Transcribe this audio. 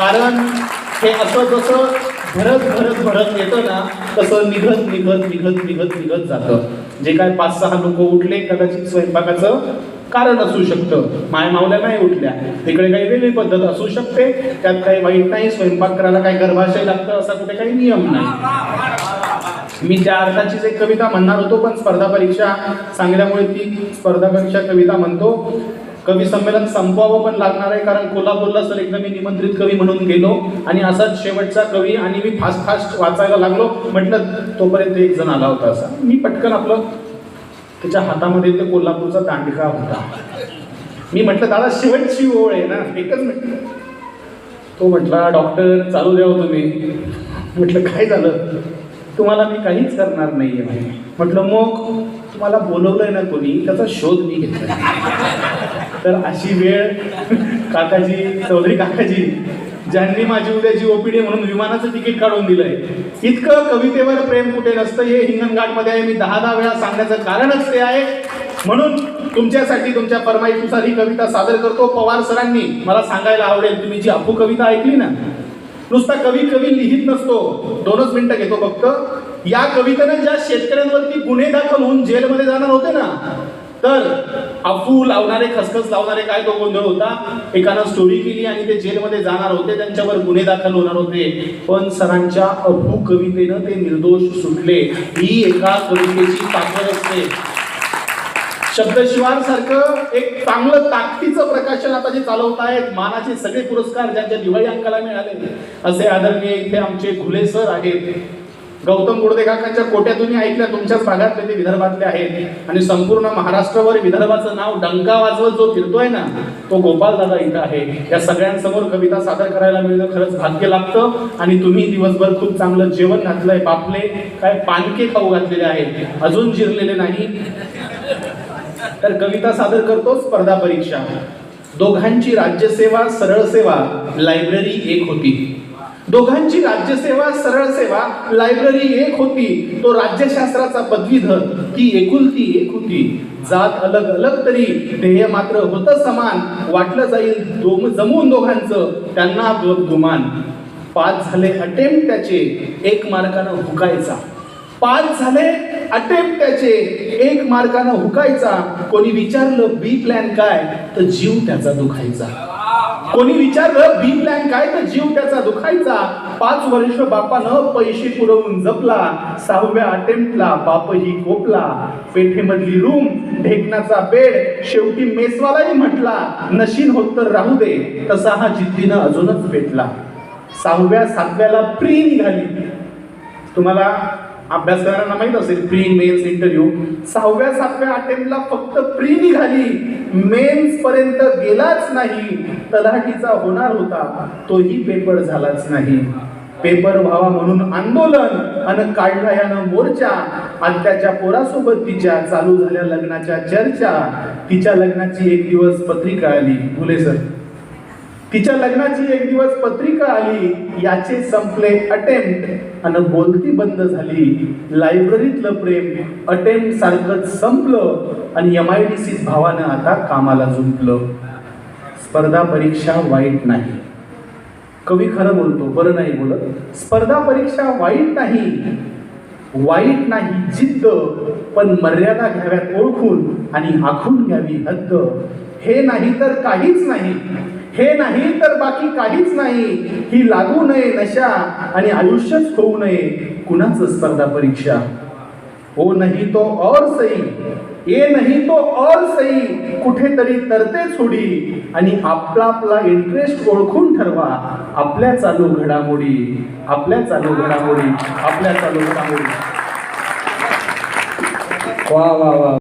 कारण हे असं जसं भरत भरत भरत येतं ना तसं निघत निघत निघत निघत निघत जातं. जे काय पाच सहा लोक उठले कदाचित स्वयंपाकाचं कारण असू शकतं. माय मावल्या नाही उठल्या. तिकडे काही वेगळी पद्धत असू शकते. त्यात काही वाईट नाही. स्वयंपाक करायला काही गर्भाशय लागतं असा कुठे काही नियम नाही. मी त्या अर्थाचीच एक कविता म्हणणार होतो पण स्पर्धा परीक्षा सांगल्यामुळे ती स्पर्धा परीक्षा कविता म्हणतो. कवी संमेलन संपवावं पण लागणार आहे कारण कोल्हापूरला सर एकदा मी निमंत्रित कवी म्हणून गेलो आणि असाच शेवटचा कवी आणि मी फास्ट फास्ट वाचायला लागलो. म्हटलं तोपर्यंत एक जण आला होता असा मी पटकन आपलं त्याच्या हातामध्ये ते कोल्हापूरचा दांडका होता. मी म्हटलं दादा शेवटची ओळ आहे ना. एकच म्हटलं तो म्हटला डॉक्टर चालू द्या हो तुम्ही. म्हटलं काय झालं? तुम्हाला मी काहीच करणार नाहीये म्हणे. म्हटलं मग तुम्हाला बोलवलंय ना कोणी त्याचा शोध मी घेतला तर अशी वेळ काकाजी चौधरी काकाजी ज्यांनी माझी उद्याची ओपीडी म्हणून विमानाचं तिकीट काढून दिलंय इतकं कवितेवर प्रेम कुठे नसतं हे हिंगणघाटमध्ये आहे. मी दहा दहा वेळा सांगण्याचं कारणच ते आहे. म्हणून तुमच्यासाठी तुमच्या फरमाईशीनुसार ही कविता सादर करतो. पवार सरांनी मला सांगायला आवडेल. तुम्ही जी अप्पू कविता ऐकली ना नुसता कवी कवी लिहित नसतो. दोनच मिनिटं घेतो फक्त. या कवितेनं ज्या शेतकऱ्यांवरती गुन्हे दाखल होऊन जेलमध्ये जाणार होते ना तर अफू लावणारे खसखस लावणारे काय तो गोंधळ होता. एकानं स्टोरी केली आणि ते जेलमध्ये जाणार होते. त्यांच्यावर गुन्हे दाखल होणार होते. पण सरांच्या अफू कवितेनं ते निर्दोष सुटले. ही एका कवितेची ताकद असते. शब्दशिवार सारखं एक चांगलं ताकदीचं प्रकाशन आता जे चालवत आहेत मानाचे सगळे पुरस्कार ज्यांच्या दिवाळी अंकाला मिळाले असे आदरणीय इथे आमचे खुले सर आहेत. गौतम गुडदे काकांच्या कोट्यातून ऐकल्या तुमच्याच भागातले ते विदर्भातले आहेत. आणि संपूर्ण महाराष्ट्रावर विदर्भाचं नाव डंका वाजवत जो फिरतोय ना तो गोपाल दादा इथं आहे. या सगळ्यांसमोर कविता सादर करायला मिळणं खरंच भाग्य लागतं. आणि तुम्ही दिवसभर खूप चांगलं जेवण घातलंय बापले. काय पानके खाऊ घातलेले आहेत. अजून जिरलेले नाही. तर कविता सादर करतो स्पर्धा परीक्षा. दोघांची राज्यसेवा सरळ सेवा लायब्ररी एक होती. दोघांची राज्यसेवा सरळ सेवा लायब्ररी एक होती. तो राज्यशास्त्राचा पदवीधर ती एकुलती एक होती. जात अलग अलग तरी ध्येय मात्र होतं समान. वाटलं जाईल जमून दोघांचं त्यांना ग- गुमान. पाच झाले अटेम्प्ट त्याचे एक मार्कानं हुकायचा. पाच झाले अटेम्प्ट त्याचे. एक मार्कानं हुकायचा. कोणी विचारलं बी प्लॅन काय? तर जीव त्याचा दुखायचा. कोणी विचारलं बी प्लॅन काय? तर जीव त्याचा दुखायचा. पाच वर्ष बापानं पैसे पुरवून जपला. सहाव्या अटेम्प्टला बापही कोपला. पेठेमधली रूम ढेकणाचा बेड शेवटी मेसवालाही म्हटला नशीन होत तर राहू दे. तसा हा जिद्दीनं अजूनच भेटला सहाव्या सातव्याला प्री निघाली तुम्हाला अभ्यास माहीत असेल प्री मेन्स इंटरव्ह्यू सहाव्या सातव्या अटेम्प्टला फक्त प्री निघाली. मेन्स पर्यंत गेलाच नाही. तलाठीचा होणार होता. तोही पेपर झालाच नाही. पेपर व्हावा म्हणून आंदोलन आणि काढला यानं मोर्चा. आणि त्याच्या पोरासोबत तिच्या चालू झाल्या लग्नाच्या चर्चा. तिच्या लग्नाची एक दिवस पत्रिका आली. फुले सर तिच्या लग्नाची एक दिवस पत्रिका आली याचे संपले अटेम्प्ट आणि बोलती बंद झाली. लायब्ररीतलं प्रेम अटेम्प्ट सारखं संपलं आणि एम आय डी सीत भावानं आता कामाला जुंपलं स्पर्धा परीक्षा वाईट नाही. कवी खरं बोलतो बरं नाही बोलत. स्पर्धा परीक्षा वाईट नाही. वाईट नाही जिद्द पण मर्यादा घ्याव्यात ओळखून आणि आखून घ्यावी हद्द. हे नाही तर काहीच नाही. हे नाही तर बाकी काहीच नाही. ही लागू नये नशा आणि आयुष्यच होऊ नये. कुणाच स्पर्धा परीक्षा? हो नाही तो और सही ये नाही तो और सही कुठेतरी तरते सोडी आणि आपला आपला इंटरेस्ट ओळखून ठरवा. आपल्या चालू घडामोडी. आपल्या चालू घडामोडी. आपल्या चालू घडामोडी. वा वा वा.